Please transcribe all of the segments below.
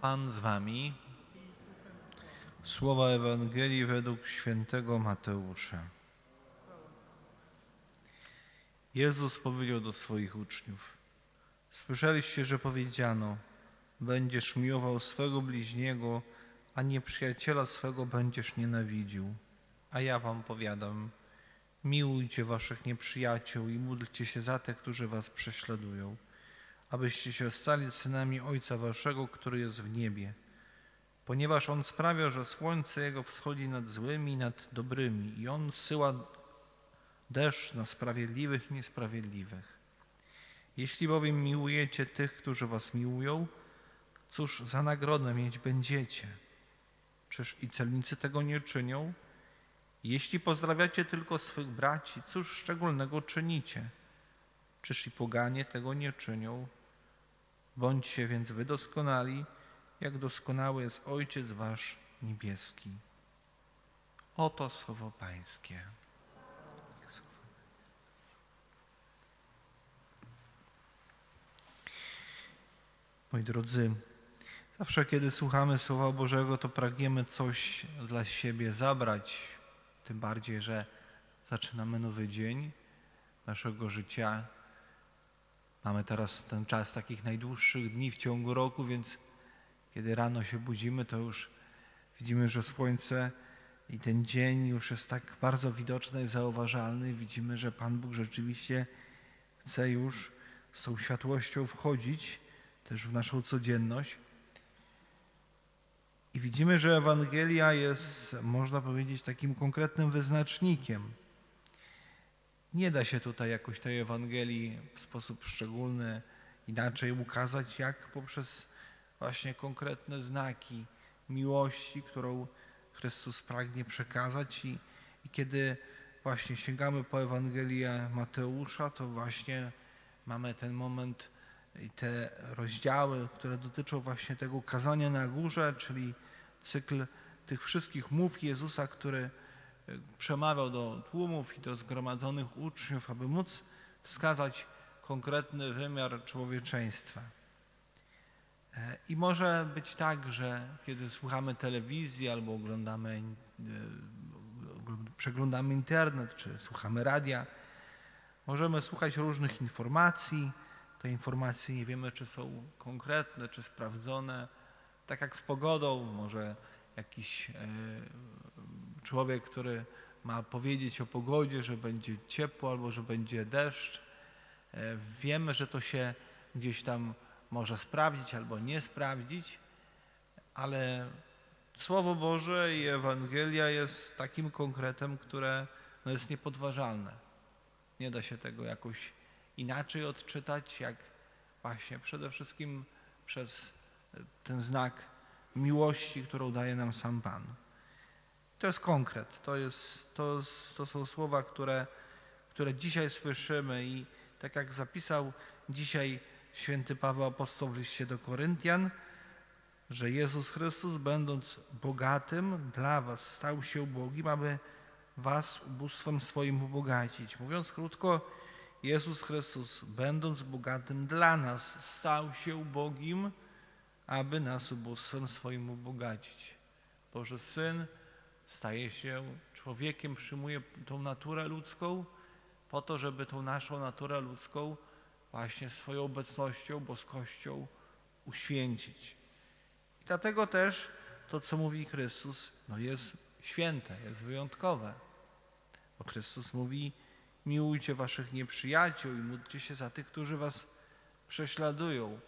Pan z wami. Słowa Ewangelii według świętego Mateusza. Jezus powiedział do swoich uczniów: Słyszeliście, że powiedziano: Będziesz miłował swego bliźniego, a nieprzyjaciela swego będziesz nienawidził. A ja wam powiadam: Miłujcie waszych nieprzyjaciół i módlcie się za tych, którzy was prześladują abyście się stali synami Ojca Waszego, który jest w niebie. Ponieważ On sprawia, że słońce Jego wschodzi nad złymi i nad dobrymi i On syła deszcz na sprawiedliwych i niesprawiedliwych. Jeśli bowiem miłujecie tych, którzy Was miłują, cóż za nagrodę mieć będziecie? Czyż i celnicy tego nie czynią? Jeśli pozdrawiacie tylko swych braci, cóż szczególnego czynicie? Czyż i poganie tego nie czynią? Bądźcie więc wy doskonali, jak doskonały jest Ojciec Wasz niebieski. Oto słowo Pańskie. Moi drodzy, zawsze kiedy słuchamy Słowa Bożego, to pragniemy coś dla siebie zabrać, tym bardziej, że zaczynamy nowy dzień naszego życia, Mamy teraz ten czas takich najdłuższych dni w ciągu roku, więc kiedy rano się budzimy, to już widzimy, że słońce i ten dzień już jest tak bardzo widoczny i zauważalny. Widzimy, że Pan Bóg rzeczywiście chce już z tą światłością wchodzić też w naszą codzienność. I widzimy, że Ewangelia jest, można powiedzieć, takim konkretnym wyznacznikiem nie da się tutaj jakoś tej Ewangelii w sposób szczególny inaczej ukazać, jak poprzez właśnie konkretne znaki miłości, którą Chrystus pragnie przekazać. I, i kiedy właśnie sięgamy po Ewangelię Mateusza, to właśnie mamy ten moment i te rozdziały, które dotyczą właśnie tego kazania na górze, czyli cykl tych wszystkich mów Jezusa, który przemawiał do tłumów i do zgromadzonych uczniów, aby móc wskazać konkretny wymiar człowieczeństwa. E, I może być tak, że kiedy słuchamy telewizji albo oglądamy, e, przeglądamy internet czy słuchamy radia, możemy słuchać różnych informacji. Te informacje nie wiemy, czy są konkretne, czy sprawdzone. Tak jak z pogodą, może jakiś e, człowiek, który ma powiedzieć o pogodzie, że będzie ciepło albo że będzie deszcz. E, wiemy, że to się gdzieś tam może sprawdzić albo nie sprawdzić, ale Słowo Boże i Ewangelia jest takim konkretem, które no jest niepodważalne. Nie da się tego jakoś inaczej odczytać, jak właśnie przede wszystkim przez ten znak miłości, którą daje nam sam Pan. To jest konkret, to, jest, to, to są słowa, które, które dzisiaj słyszymy i tak jak zapisał dzisiaj święty Paweł Apostoł w liście do Koryntian, że Jezus Chrystus, będąc bogatym dla was, stał się ubogim, aby was ubóstwem swoim ubogacić. Mówiąc krótko, Jezus Chrystus, będąc bogatym dla nas, stał się ubogim, aby nas ubóstwem swoim ubogacić. Boży Syn staje się człowiekiem, przyjmuje tą naturę ludzką, po to, żeby tą naszą naturę ludzką właśnie swoją obecnością, boskością uświęcić. I dlatego też to, co mówi Chrystus, no jest święte, jest wyjątkowe. Bo Chrystus mówi, miłujcie waszych nieprzyjaciół i módlcie się za tych, którzy was prześladują.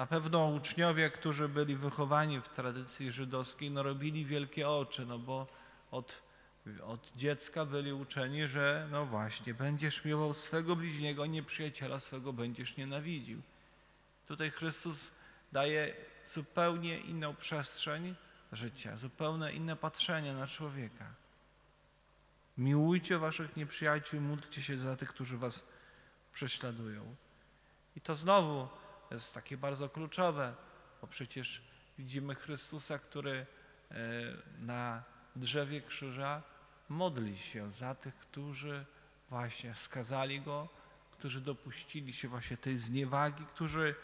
Na pewno uczniowie, którzy byli wychowani w tradycji żydowskiej, no robili wielkie oczy, no bo od, od dziecka byli uczeni, że no właśnie, będziesz miłował swego bliźniego, nieprzyjaciela swego będziesz nienawidził. Tutaj Chrystus daje zupełnie inną przestrzeń życia, zupełnie inne patrzenie na człowieka. Miłujcie waszych nieprzyjaciół, módlcie się za tych, którzy was prześladują. I to znowu jest takie bardzo kluczowe, bo przecież widzimy Chrystusa, który e, na drzewie krzyża modli się za tych, którzy właśnie skazali Go, którzy dopuścili się właśnie tej zniewagi, którzy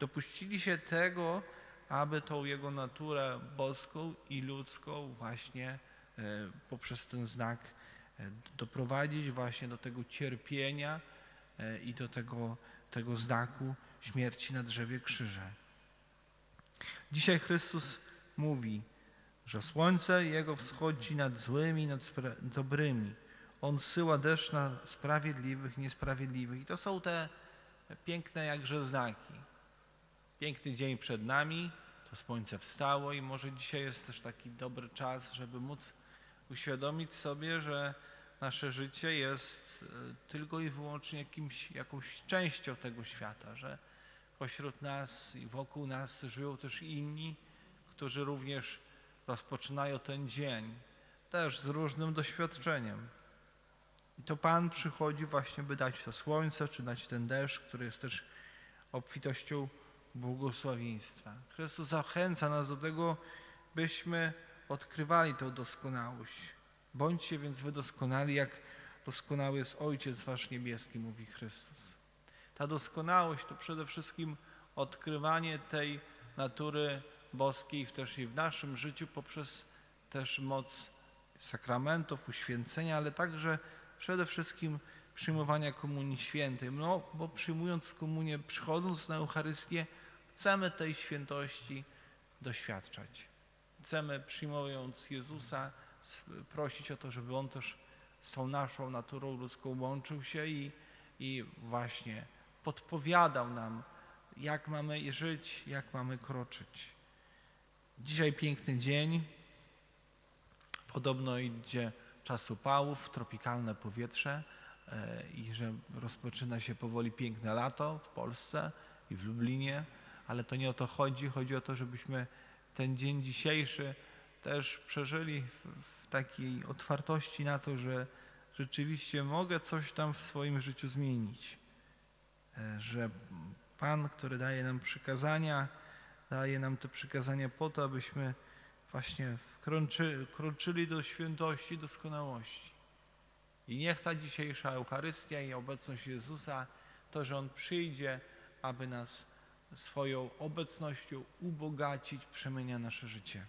dopuścili się tego, aby tą Jego naturę boską i ludzką właśnie e, poprzez ten znak e, doprowadzić właśnie do tego cierpienia i do tego, tego znaku śmierci na drzewie krzyża. Dzisiaj Chrystus mówi, że słońce Jego wschodzi nad złymi, nad dobrymi. On syła deszcz na sprawiedliwych, niesprawiedliwych. I to są te piękne jakże znaki. Piękny dzień przed nami, to słońce wstało i może dzisiaj jest też taki dobry czas, żeby móc uświadomić sobie, że nasze życie jest e, tylko i wyłącznie jakąś częścią tego świata, że pośród nas i wokół nas żyją też inni, którzy również rozpoczynają ten dzień też z różnym doświadczeniem. I to Pan przychodzi właśnie, by dać to słońce, czy dać ten deszcz, który jest też obfitością błogosławieństwa. Chrystus zachęca nas do tego, byśmy odkrywali tę doskonałość. Bądźcie więc wy doskonali, jak doskonały jest Ojciec Wasz Niebieski, mówi Chrystus. Ta doskonałość to przede wszystkim odkrywanie tej natury boskiej też i w naszym życiu poprzez też moc sakramentów, uświęcenia, ale także przede wszystkim przyjmowania Komunii Świętej. No, bo przyjmując komunię, przychodząc na Eucharystię, chcemy tej świętości doświadczać. Chcemy przyjmując Jezusa prosić o to, żeby On też z tą naszą naturą ludzką łączył się i, i właśnie podpowiadał nam, jak mamy żyć, jak mamy kroczyć. Dzisiaj piękny dzień. Podobno idzie czas upałów, tropikalne powietrze e, i że rozpoczyna się powoli piękne lato w Polsce i w Lublinie, ale to nie o to chodzi. Chodzi o to, żebyśmy ten dzień dzisiejszy też przeżyli w takiej otwartości na to, że rzeczywiście mogę coś tam w swoim życiu zmienić. E, że Pan, który daje nam przykazania, daje nam te przykazania po to, abyśmy właśnie wkroczy, kroczyli do świętości, doskonałości. I niech ta dzisiejsza Eucharystia i obecność Jezusa, to, że On przyjdzie, aby nas swoją obecnością ubogacić, przemienia nasze życie.